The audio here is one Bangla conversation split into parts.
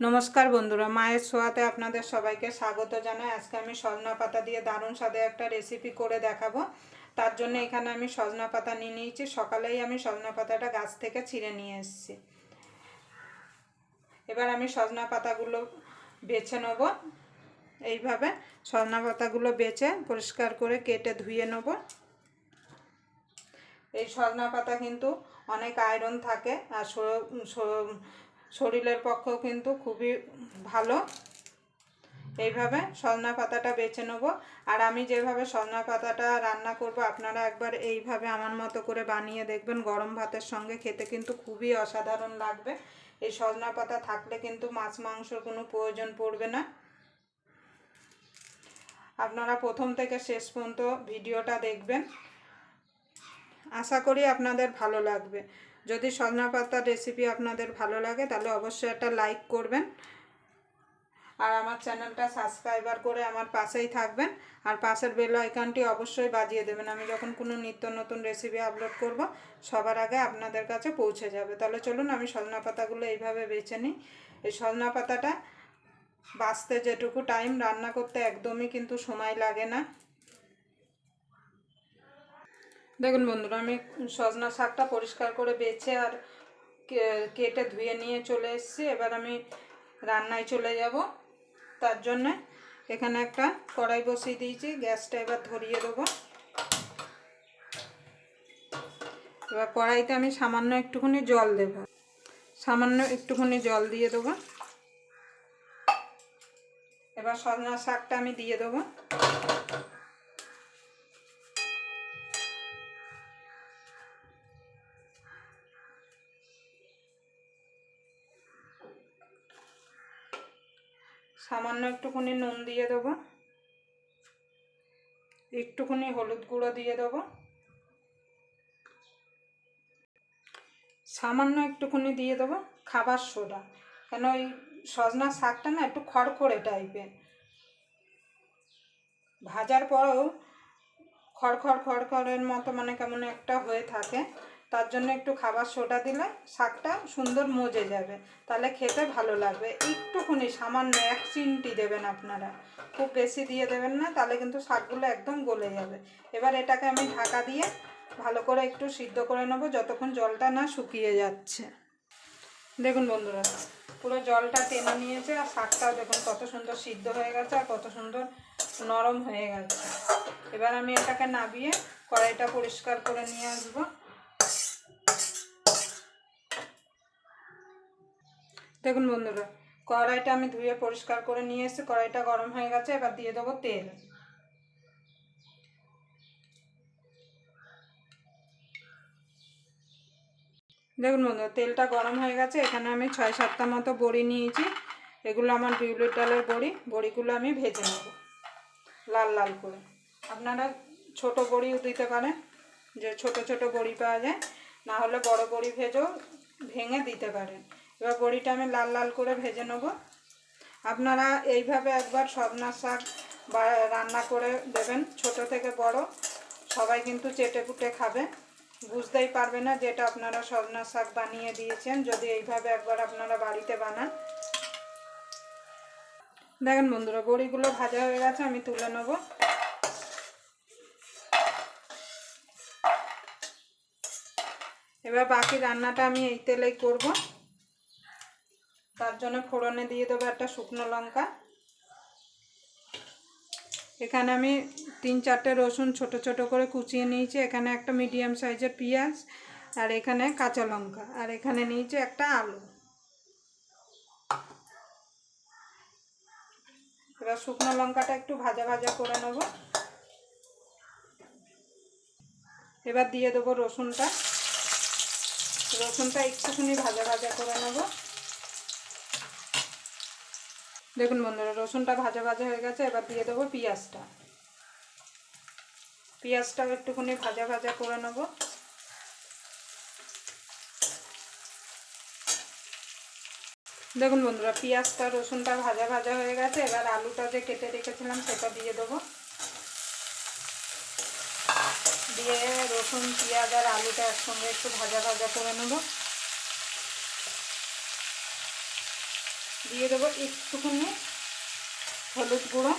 নমস্কার বন্ধুরা, মায়ের ছোঁয়াতে আপনাদের সবাইকে স্বাগত জানাই। আজকে আমি সজনা পাতা দিয়ে দারুণ স্বাদে একটা রেসিপি করে দেখাবো। তার জন্য এখানে আমি সজনা পাতা নিয়ে নিয়েছি। সকালেই আমি সজনা পাতাটা গাছ থেকে ছিঁড়ে নিয়ে এসেছি। এবার আমি সজনা পাতাগুলো বেছে নেব। এইভাবে সজনা পাতাগুলো বেছে পরিষ্কার করে কেটে ধুয়ে নেব। এই সজনা পাতা কিন্তু অনেক আয়রন থাকে আর শরীরের পক্ষেও কিন্তু খুবই ভালো। এইভাবে সজনা পাতাটা বেছে নেব। আর আমি যেভাবে সজনা পাতাটা রান্না করব, আপনারা একবার এইভাবে আমার মতো করে বানিয়ে দেখবেন। গরম ভাতের সঙ্গে খেতে কিন্তু খুবই অসাধারণ লাগবে। এই সজনা পাতা থাকলে কিন্তু মাছ মাংসর কোনো প্রয়োজন পড়বে না। আপনারা প্রথম থেকে শেষ পর্যন্ত ভিডিওটা দেখবেন। আশা করি আপনাদের ভালো লাগবে। যদি সজনা পাতার রেসিপি আপনাদের ভালো লাগে, তাহলে অবশ্যই একটা লাইক করবেন। আর আমার চ্যানেলটা সাবস্ক্রাইবার করে আমার পাশেই থাকবেন। আর পাশের বেল আইকনটি অবশ্যই বাজিয়ে দেবেন। আমি যখন কোনো নিত্য নতুন রেসিপি আপলোড করব, সবার আগে আপনাদের কাছে পৌঁছে যাবে। তাহলে চলুন আমি সজনা পাতাগুলো এইভাবে বেছে নিই। এই সজনা পাতাটা বাঁচতে যেটুকু টাইম রান্না করতে একদমই কিন্তু সময় লাগে না। দেখুন বন্ধুরা, আমি সজনা শাকটা পরিষ্কার করে বেছে আর কেটে ধুয়ে নিয়ে চলে এসেছি। এবার আমি রান্নায় চলে যাব। তার জন্যে এখানে একটা কড়াই বসিয়ে দিয়েছি, গ্যাসটা এবার ধরিয়ে দেবো। এবার কড়াইতে আমি সামান্য একটুখানি জল দেব। সামান্য একটুখানি জল দিয়ে দেবো। এবার সজনা শাকটা আমি দিয়ে দেবো। সামান্য একটুখানি নুন দিয়ে দেবো। একটুখানি হলুদ গুঁড়ো দিয়ে দেবো। সামান্য একটুখানি দিয়ে দেবো খাবার সোডা। কেন ওই সজনা শাকটা না একটু খড়খড়ে টাইপের। ভাজার পরেও খড়খড় খড়খড়ের মতো মানে কেমন একটা হয়ে থাকে। তার জন্য একটু খাবার সোডা দিলে শাকটা সুন্দর মজে যাবে। তাহলে খেতে ভালো লাগবে। একটুখানি সামান্য এক চিমটি দেবেন আপনারা। খুব বেশি দিয়ে দেবেন না, তাহলে কিন্তু শাকগুলো একদম গলে যাবে। এবার এটাকে আমি ঢাকা দিয়ে ভালো করে একটু সিদ্ধ করে নেব, যতক্ষণ জলটা না শুকিয়ে যাচ্ছে। দেখুন বন্ধুরা, পুরো জলটা টেনে নিয়েছে আর শাকটাও দেখুন কত সুন্দর সিদ্ধ হয়ে গেছে আর কত সুন্দর নরম হয়ে গেছে। এবার আমি এটাকে নাবিয়ে কড়াইটা পরিষ্কার করে নিয়ে আসব। দেখুন বন্ধুরা, কড়াইটা আমি ধুয়ে পরিষ্কার করে নিয়ে এসেছি কড়াইটা গরম হয়ে গেছে, এবার দিয়ে দেবো তেল। দেখুন বন্ধুরা, তেলটা গরম হয়ে গেছে, এখানে আমি ছয় সাতটা মতো বড়ি নিয়েছি। এগুলো আমার বিউলির ডালের বড়ি, বড়িগুলো আমি ভেজে নেব, লাল লাল করে। আপনারা ছোট বড়িও দিতে পারেন, যে ছোট ছোট বড়ি পাওয়া যায়, না হলে বড় বড়ি ভেজেও ভেঙে দিতে পারেন। এবার বড়িটা আমি লাল লাল করে ভেজে নেব। আপনারা এইভাবে একবার সজনা শাক বা রান্না করে দেবেন, ছোট থেকে বড়। সবাই কিন্তু চেটে পুটে খাবে। বুঝতেই পারবে না যেটা আপনারা সজনা শাক বানিয়ে দিয়েছেন, যদি এইভাবে একবার আপনারা বাড়িতে বানান। দেখেন বন্ধুরা, বড়িগুলো ভাজা হয়ে গেছে, আমি তুলে নেব। এবার বাকি রান্নাটা আমি এই তেলেই করব। তার জন্য ফোড়নে দিয়ে দেবো একটা শুকনো লঙ্কা। এখানে আমি তিন চারটে রসুন ছোট ছোট করে কুচিয়ে নিয়েছি। এখানে একটা মিডিয়াম সাইজের পেঁয়াজ আর এখানে কাঁচা লঙ্কা। আর এখানে নিয়েছি একটা আলু। এবার শুকনো লঙ্কাটা একটু ভাজা ভাজা করে নেব। এবার দিয়ে দেবো রসুনটা। রসুনটা একটুখানি ভাজা ভাজা করে নেব। দেখুন বন্ধুরা, রসুনটা ভাজা ভাজা হয়ে গেছে, এবার দিয়ে দেবো পেঁয়াজটা। পেঁয়াজটাও একটুখানি ভাজা ভাজা করে নেব। দেখুন বন্ধুরা, পেঁয়াজটা, রসুনটা ভাজা ভাজা হয়ে গেছে, এবার আলুটা যে কেটে রেখেছিলাম সেটা দিয়ে দেবো। দিয়ে রসুন, পেঁয়াজ আর আলুটা একসঙ্গে একটু ভাজা ভাজা করে নেব। দিয়ে দেবো একটুখানি হলুদ গুঁড়ো,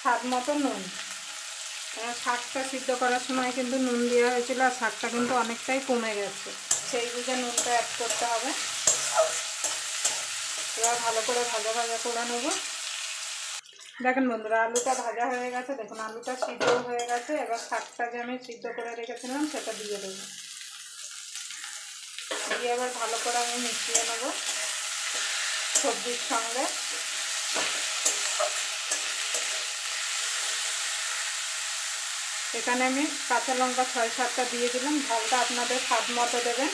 স্বাদ মতো নুন। শাকটা সিদ্ধ করার সময় কিন্তু নুন দেওয়া হয়েছিল আর শাকটা কিন্তু অনেকটাই কমে গেছে। সেই বুঝে নুনটা অ্যাড করতে হবে। এবার ভালো করে ভাজা ভাজা করে নেব। দেখেন বন্ধুরা, আলুটা ভাজা হয়ে গেছে। দেখুন, আলুটা সিদ্ধ হয়ে গেছে। এবার শাকটা যে আমি সিদ্ধ করে রেখেছিলাম, সেটা দিয়ে দেবো। দিয়ে এবার ভালো করে আমি মিশিয়ে নেব। সবজির সঙ্গে। এখানে আমি কাঁচা লঙ্কা ছয় সাতটা দিয়ে দিলাম। ঝালটা আপনাদের স্বাদ মতো দেবেন।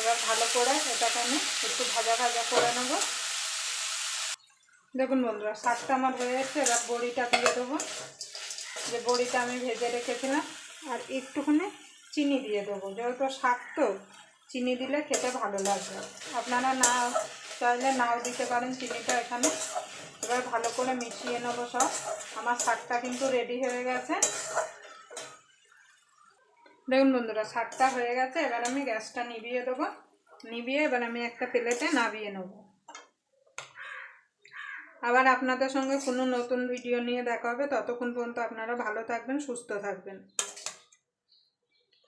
এবার ভালো করে এটাকে আমি একটু ভাজা ভাজা করে নেব। দেখুন বন্ধুরা শাকটা আমার হয়ে যাচ্ছে এবার বড়িটা দিয়ে দেবো। যে বড়িটা আমি ভেজে রেখেছিলাম, আর একটুখানি চিনি দিয়ে দেবো। যেহেতু শাক তো চিনি দিলে খেতে ভালো লাগবে আপনারা না চাইলে নাও দিতে পারেন চিনিটা এখানে। এবার ভালো করে মিশিয়ে নেব সব। আমার শাকটা কিন্তু রেডি হয়ে গেছে। দেখুন বন্ধুরা, শাকটা হয়ে গেছে। এবার আমি গ্যাসটা নিভিয়ে দেবো। নিভিয়ে এবার আমি একটা প্লেটে নাবিয়ে নেব। আবার আপনাদের সঙ্গে কোনো নতুন ভিডিও নিয়ে দেখা হবে। ততক্ষণ পর্যন্ত আপনারা ভালো থাকবেন, সুস্থ থাকবেন।